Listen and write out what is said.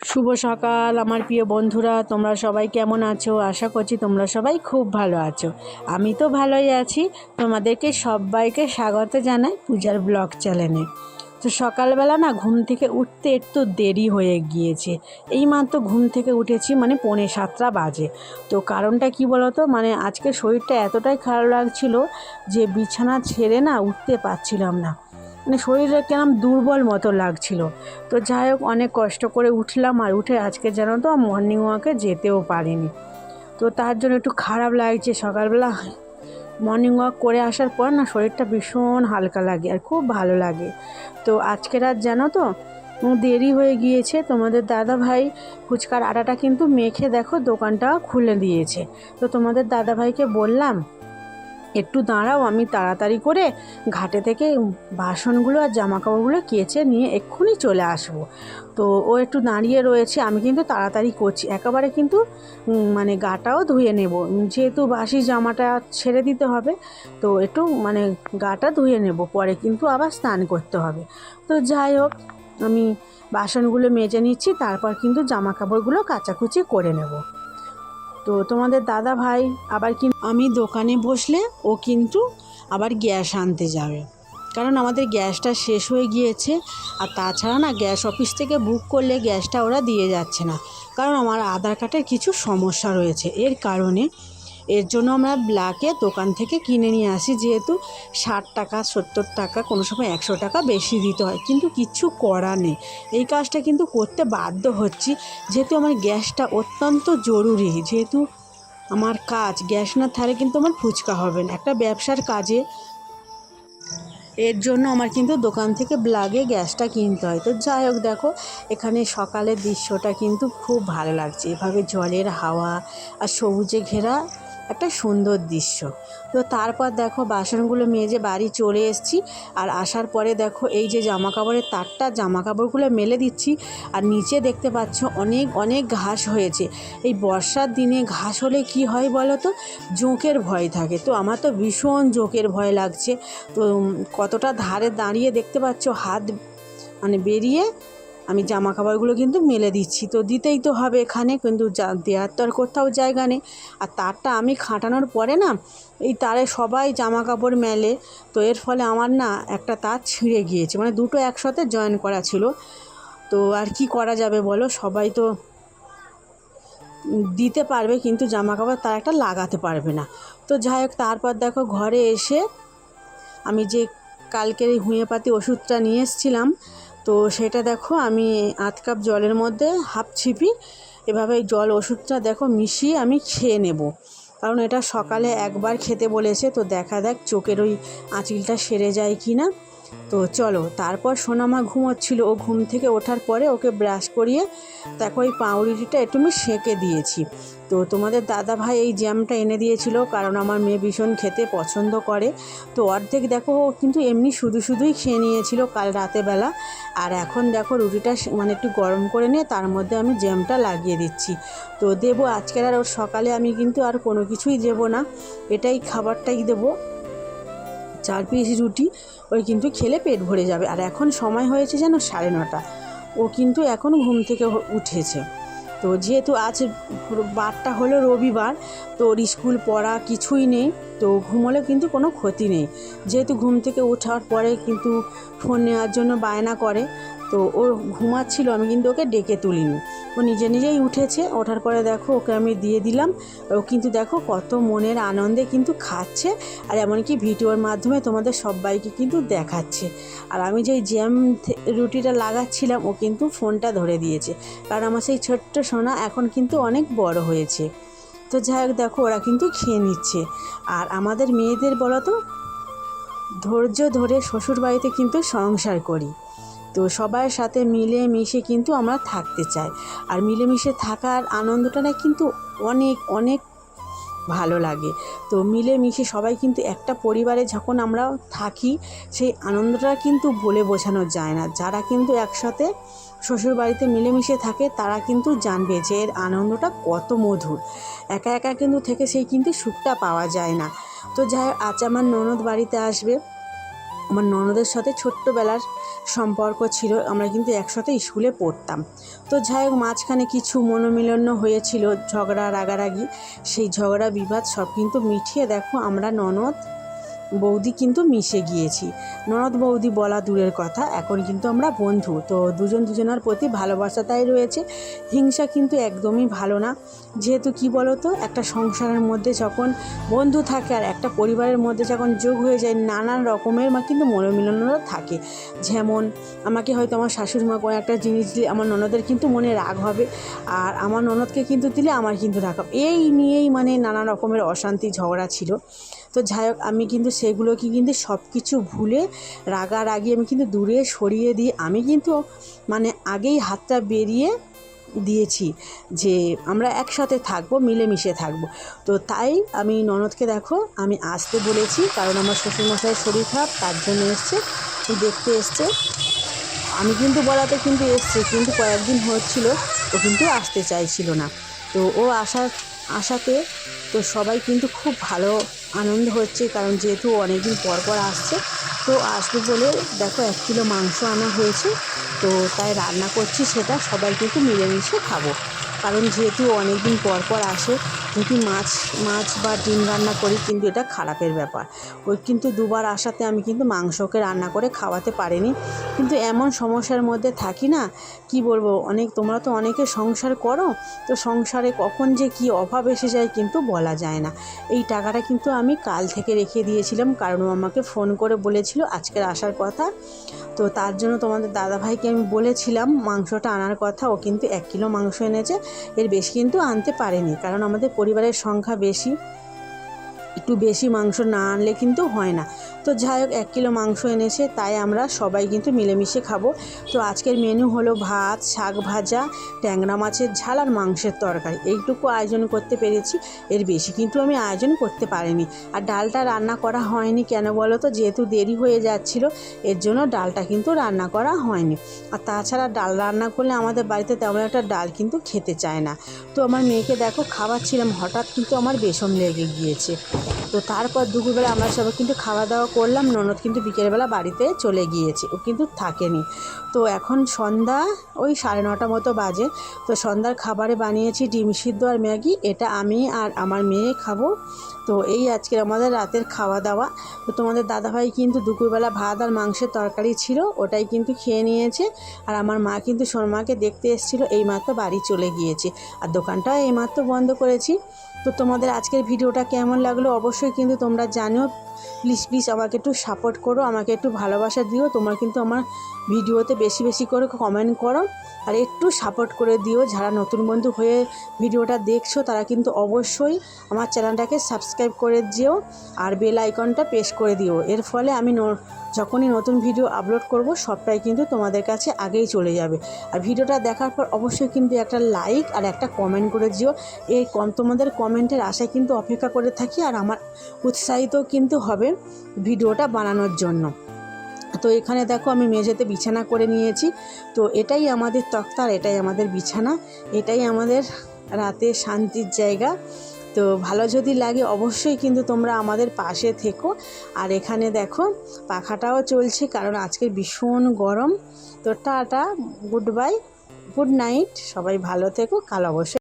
শুভ সকাল, আমার প্রিয় বন্ধুরা, তোমরা সবাই কেমন আছো? আশা করছি তোমরা সবাই খুব ভালো আছো। আমি তো ভালোই আছি। তোমাদেরকে সবাইকে স্বাগত জানাই পূজার ব্লগ চ্যানেলে। তো সকালবেলা না ঘুম থেকে উঠতে একটু দেরি হয়ে গিয়েছে। এই মাত্র ঘুম থেকে উঠেছি মানে পৌনে সাতটা বাজে। তো কারণটা কি বলতো? মানে আজকে শরীরটা এতটাই খারাপ লাগছিল যে বিছানা ছেড়ে না উঠতে পারছিলাম না। মানে শরীরে কেমন দুর্বল মতো লাগছিল। তো যাই হোক, অনেক কষ্ট করে উঠলাম আর উঠে আজকে যেন তো মর্নিং ওয়াকে যেতেও পারিনি। তো তার জন্য একটু খারাপ লাগছে সকালবেলা। মর্নিং ওয়াক করে আসার পর না শরীরটা ভীষণ হালকা লাগে আর খুব ভালো লাগে। তো আজকে রাত জানো তো দেরি হয়ে গিয়েছে। তোমাদের দাদা ভাই ফুচকার আটাটা কিন্তু মেখে দেখো দোকানটা খুলে দিয়েছে। তো তোমাদের দাদা ভাইকে বললাম একটু দাঁড়াও, আমি তাড়াতাড়ি করে ঘাটে থেকে বাসনগুলো আর জামা কাপড়গুলো কেচে নিয়ে এক্ষুনি চলে আসব। তো ও একটু দাঁড়িয়ে রয়েছে, আমি কিন্তু তাড়াতাড়ি করছি। একেবারে কিন্তু মানে গাটাও ধুয়ে নেব। যেহেতু বাসি জামাটা ছেড়ে দিতে হবে, তো একটু মানে গাটা ধুয়ে নেব, পরে কিন্তু আবার স্নান করতে হবে। তো যাই হোক, আমি বাসনগুলো মেজে নিচ্ছি, তারপর কিন্তু জামা কাপড়গুলো কাচাকুচি করে নেব। তো তোমাদের দাদা ভাই আবার কি আমি দোকানে বসলে ও কিন্তু আবার গ্যাস আনতে যাবে। কারণ আমাদের গ্যাসটা শেষ হয়ে গিয়েছে, আর তাছাড়া না গ্যাস অফিস থেকে বুক করলে গ্যাসটা ওরা দিয়ে যাচ্ছে না। কারণ আমার আধার কার্ডের কিছু সমস্যা রয়েছে। এর কারণে এর জন্য আমরা ব্ল্যাকে দোকান থেকে কিনে নিয়ে আসি, যেহেতু ষাট টাকা, সত্তর টাকা, কোনো সময় একশো টাকা বেশি দিতে হয়। কিন্তু কিচ্ছু করা নেই। এই কাজটা কিন্তু করতে বাধ্য হচ্ছি। যেহেতু আমার গ্যাসটা অত্যন্ত জরুরি, যেহেতু আমার কাজ, গ্যাস না থাকলে কিন্তু আমার ফুচকা হবে না। একটা ব্যবসার কাজে এর জন্য আমার কিন্তু দোকান থেকে ব্লাগে গ্যাসটা কিনতে হয়। তো যাই হোক, দেখো, এখানে সকালের দৃশ্যটা কিন্তু খুব ভালো লাগছে। এভাবে জলের হাওয়া আর সবুজে ঘেরা একটা সুন্দর দৃশ্য। তো তারপর দেখো বাসনগুলো মেজে বাড়ি চলে এসেছি। আর আসার পরে দেখো এই যে জামা কাপড়ের তারটা জামা কাপড়গুলো মেলে দিচ্ছি। আর নিচে দেখতে পাচ্ছ অনেক অনেক ঘাস হয়েছে। এই বর্ষার দিনে ঘাস হলে কি হয় বলো তো? জোঁকের ভয় থাকে। তো আমার তো ভীষণ জোঁকের ভয় লাগছে। তো কতটা ধারে দাঁড়িয়ে দেখতে পাচ্ছ? হাত মানে বেরিয়ে আমি জামা কাপড়গুলো কিন্তু মেলে দিচ্ছি। তো দিতেই তো হবে এখানে, কিন্তু দেওয়ার তো আর কোথাও জায়গা নেই। আর তারটা আমি খাটানোর পরে না, এই তারে সবাই জামা কাপড় মেলে। তো এর ফলে আমার না একটা তার ছিঁড়ে গিয়েছে মানে দুটো একসাথে জয়েন করা ছিল। তো আর কি করা যাবে বলো? সবাই তো দিতে পারবে, কিন্তু জামা কাপড় তার একটা লাগাতে পারবে না। তো যাই হোক, তারপর দেখো ঘরে এসে আমি যে কালকের এই হুঁয়েপাতি ওষুধটা নিয়ে এসেছিলাম তো সেটা দেখো, আমি আধ কাপ জলের মধ্যে হাফ ছিপি, এভাবে জল ওষুধটা দেখো মিশিয়ে আমি খেয়ে নেব। কারণ এটা সকালে একবার খেতে বলেছে, তো দেখা দেখ চোখের ওই আঁচিলটা সেরে যায় কি না তো চলো, তারপর সোনামা ঘুমোচ্ছিল। ও ঘুম থেকে ওঠার পরে ওকে ব্রাশ করিয়ে দেখো ওই পাউরুটিটা একটু আমি সেঁকে দিয়েছি। তো তোমাদের দাদা ভাই এই জ্যামটা এনে দিয়েছিল কারণ আমার মেয়ে ভীষণ খেতে পছন্দ করে। তো অর্ধেক দেখো ও কিন্তু এমনি শুধু শুধুই খেয়ে নিয়েছিল কাল রাতেবেলা আর এখন দেখো রুটিটা মানে একটু গরম করে নিয়ে তার মধ্যে আমি জ্যামটা লাগিয়ে দিচ্ছি। তো দেবো, আজকের আর ওর সকালে আমি কিন্তু আর কোনো কিছুই দেবো না। এটাই খাবারটাই দেবো। চার পিস রুটি, ওই কিন্তু খেলে পেট ভরে যাবে। আর এখন সময় হয়েছে যেন সাড়ে নটা। ও কিন্তু এখন ঘুম থেকে উঠেছে। তো যেহেতু আজ বারটা হলো রবিবার, তো ওর স্কুল পড়া কিছুই নেই, তো ঘুমোলে কিন্তু কোনো ক্ষতি নেই। যেহেতু ঘুম থেকে ওঠার পরে কিন্তু ফোন নেওয়ার জন্য বায়না করে তো ও ঘুমাচ্ছিল, আমি কিন্তু ওকে ডেকে তুলিনি। ও নিজে নিজেই উঠেছে, ওঠার পরে দেখো ওকে আমি দিয়ে দিলাম। ও কিন্তু দেখো কত মনের আনন্দে কিন্তু খাচ্ছে আর এমনকি ভিডিওর মাধ্যমে তোমাদের সবাইকে কিন্তু দেখাচ্ছে। আর আমি যেই জ্যাম রুটিটা লাগাচ্ছিলাম, ও কিন্তু ফোনটা ধরে দিয়েছে। কারণ আমার সেই ছোট্ট সোনা এখন কিন্তু অনেক বড় হয়েছে। তো যাই হোক, দেখো ওরা কিন্তু খেয়ে নিচ্ছে। আর আমাদের মেয়েদের বলো তো ধৈর্য ধরে শ্বশুর বাড়িতে কিন্তু সংসার করি। তো সবার সাথে মিলে মিশে কিন্তু আমরা থাকতে চাই। আর মিলেমিশে থাকার আনন্দটা না কিন্তু অনেক অনেক ভালো লাগে। তো মিলেমিশে সবাই কিন্তু একটা পরিবারে যখন আমরা থাকি, সেই আনন্দটা কিন্তু বলে বোঝানো যায় না। যারা কিন্তু একসাথে শ্বশুর বাড়িতে মিলেমিশে থাকে, তারা কিন্তু জানবে যে এর আনন্দটা কত মধুর। একা একা কিন্তু থেকে সেই কিন্তু সুখটা পাওয়া যায় না। তো যাই আজ আমার ননদ বাড়িতে আসবে। আমার ননদের সাথে ছোট্টবেলার সম্পর্ক ছিল, আমরা কিন্তু একসাথে স্কুলে পড়তাম। তো যাই হোক, মাঝখানে কিছু মনোমিলন হয়েছিল, ঝগড়া, রাগারাগি, সেই ঝগড়া বিবাদ সব কিন্তু মিটিয়ে দেখো, আমরা ননদ বৌদি কিন্তু মিশে গিয়েছি। ননদ বৌদি বলা দূরের কথা, এখন কিন্তু আমরা বন্ধু। তো দুজন দুজনের প্রতি ভালোবাসাটাই রয়েছে। হিংসা কিন্তু একদমই ভালো না। যেহেতু কি বলো তো একটা সংসারের মধ্যে যখন বন্ধু থাকে আর একটা পরিবারের মধ্যে যখন যোগ হয়ে যায়, নানান রকমের মা কিন্তু মনোমিলনও থাকে। যেমন আমাকে হয়তো আমার শাশুড়ি মা কোনো একটা জিনিস দিলে আমার ননদের কিন্তু মনে রাগ হবে, আর আমার ননদকে কিন্তু দিলে আমার কিন্তু রাগ হবে। এই নিয়েই মানে নানা রকমের অশান্তি ঝগড়া ছিল। তো যাই হোক, আমি কিন্তু সেগুলোকে কিন্তু সব কিছু ভুলে রাগারাগি আমি কিন্তু দূরে সরিয়ে দিই। আমি কিন্তু মানে আগেই হাতটা বেরিয়ে দিয়েছি যে আমরা একসাথে থাকব, মিলেমিশে থাকব। তো তাই আমি ননদকে দেখো, আমি আসতে বলেছি কারণ আমার শ্বশুরমশাইয়ের শরীর খারাপ, তার জন্য এসছে দেখতে এসছে। আমি কিন্তু বলাতে কিন্তু এসছে, কিন্তু কয়েকদিন হচ্ছিল, ও কিন্তু আসতে চাইছিল না। তো ও আসার আসাতে তো সবাই কিন্তু খুব ভালো আনন্দ হচ্ছে, কারণ যেহেতু অনেকদিন পর পর আসছে, তো আসবে বলে দেখো এক কিলো মাংস আনা হয়েছে, তো তাই রান্না করছি সেটা সবাই কিন্তু মিলেমিশে খাব। কারণ যেহেতু অনেকদিন পর পর আসে যদি মাছ মাছ বা ডিম রান্না করি কিন্তু এটা খারাপের ব্যাপার। ওই কিন্তু দুবার আসাতে আমি কিন্তু মাংসকে রান্না করে খাওয়াতে পারিনি। কিন্তু এমন সমস্যার মধ্যে থাকি না, কি বলব? অনেক, তোমরা তো অনেকে সংসার করো, তো সংসারে কখন যে কি অভাব এসে যায় কিন্তু বলা যায় না। এই টাকাটা কিন্তু আমি কাল থেকে রেখে দিয়েছিলাম, কারণ ও আমাকে ফোন করে বলেছিল আজকের আসার কথা। তো তার জন্য তোমাদের দাদাভাইকে আমি বলেছিলাম, মাংসটা আনার কথা, ও কিন্তু এক কিলো মাংস এনেছে, এর বেশি কিন্তু আনতে পারেনি। কারণ আমাদের পরিবারের সংখ্যা বেশি। একটু বেশি মাংস না আনলে কিন্তু হয় না। তো যাই হোক এক কিলো মাংস এনেছে, তাই আমরা সবাই কিন্তু মিলেমিশে খাব। তো আজকের মেনু হলো ভাত, শাক ভাজা, ট্যাংরা মাছের ঝাল আর মাংসের তরকারি। এইটুকু আয়োজন করতে পেরেছি, এর বেশি কিন্তু আমি আয়োজন করতে পারিনি। আর ডালটা রান্না করা হয়নি কেন বলো তো? যেহেতু দেরি হয়ে যাচ্ছিল, এর জন্য ডালটা কিন্তু রান্না করা হয়নি। আর তাছাড়া ডাল রান্না করলে আমাদের বাড়িতে তেমন একটা ডাল কিন্তু খেতে চায় না। তো আমার মেয়েকে দেখো, খাওয়াচ্ছিলাম, হঠাৎ কিন্তু আমার বেসন লেগে গিয়েছে। Thank you. তো তারপর দুপুরবেলা আমরা সবাই কিন্তু খাওয়া দাওয়া করলাম। ননদ কিন্তু বিকেলবেলা বাড়িতে চলে গিয়েছে। ও কিন্তু থাকেনি। তো এখন সন্ধ্যা, ওই সাড়ে নটা মতো বাজে। তো সন্ধ্যার খাবারে বানিয়েছি ডিম সিদ্ধ আর ম্যাগি। এটা আমি আর আমার মেয়ে খাব। তো এই আজকে আমাদের রাতের খাওয়া দাওয়া। তো তোমাদের দাদাভাই কিন্তু দুপুরবেলা ভাত আর মাংসের তরকারি ছিল, ওটাই কিন্তু খেয়ে নিয়েছে। আর আমার মা কিন্তু সোনমাকে দেখতে এসেছিল, এইমাত্র বাড়ি চলে গিয়েছে। আর দোকানটা এইমাত্র বন্ধ করেছি। তো তোমাদের আজকের ভিডিওটা কেমন লাগল অবশ্যই কিন্তু তোমরা জানো প্লিজ প্লিজ আমাকে একটু সাপোর্ট করো, আমাকে একটু ভালোবাসা দিও। তোমরা কিন্তু আমার ভিডিওতে বেশি বেশি করে কমেন্ট করো। আর একটু সাপোর্ট করে দিও। যারা নতুন বন্ধু হয়ে ভিডিওটা দেখছ, তারা কিন্তু অবশ্যই আমার চ্যানেলটাকে সাবস্ক্রাইব করে দিও। আর বেল আইকনটা প্রেস করে দিও। এর ফলে আমি যখনই নতুন ভিডিও আপলোড করব, সবটাই কিন্তু তোমাদের কাছে আগেই চলে যাবে। আর ভিডিওটা দেখার পর অবশ্যই কিন্তু একটা লাইক আর একটা কমেন্ট করে দিও। এই কম, তোমাদের কমেন্টের আশায় কিন্তু অপেক্ষা করে থাকি আর আমার উৎসাহিত কিন্তু হবে ভিডিওটা বানানোর জন্য। তো এখানে দেখো আমি মেঝেতে বিছানা করে নিয়েছি। তো এটাই আমাদের তক্তা আর এটাই আমাদের বিছানা, এটাই আমাদের রাতে শান্তির জায়গা। তো ভালো যদি লাগে অবশ্যই কিন্তু তোমরা আমাদের পাশে থেকো। আর এখানে দেখো, পাখাটাও চলছে কারণ আজকে ভীষণ গরম। তো tata, good bye, good night, সবাই ভালো থেকো, কাল অবশ্যই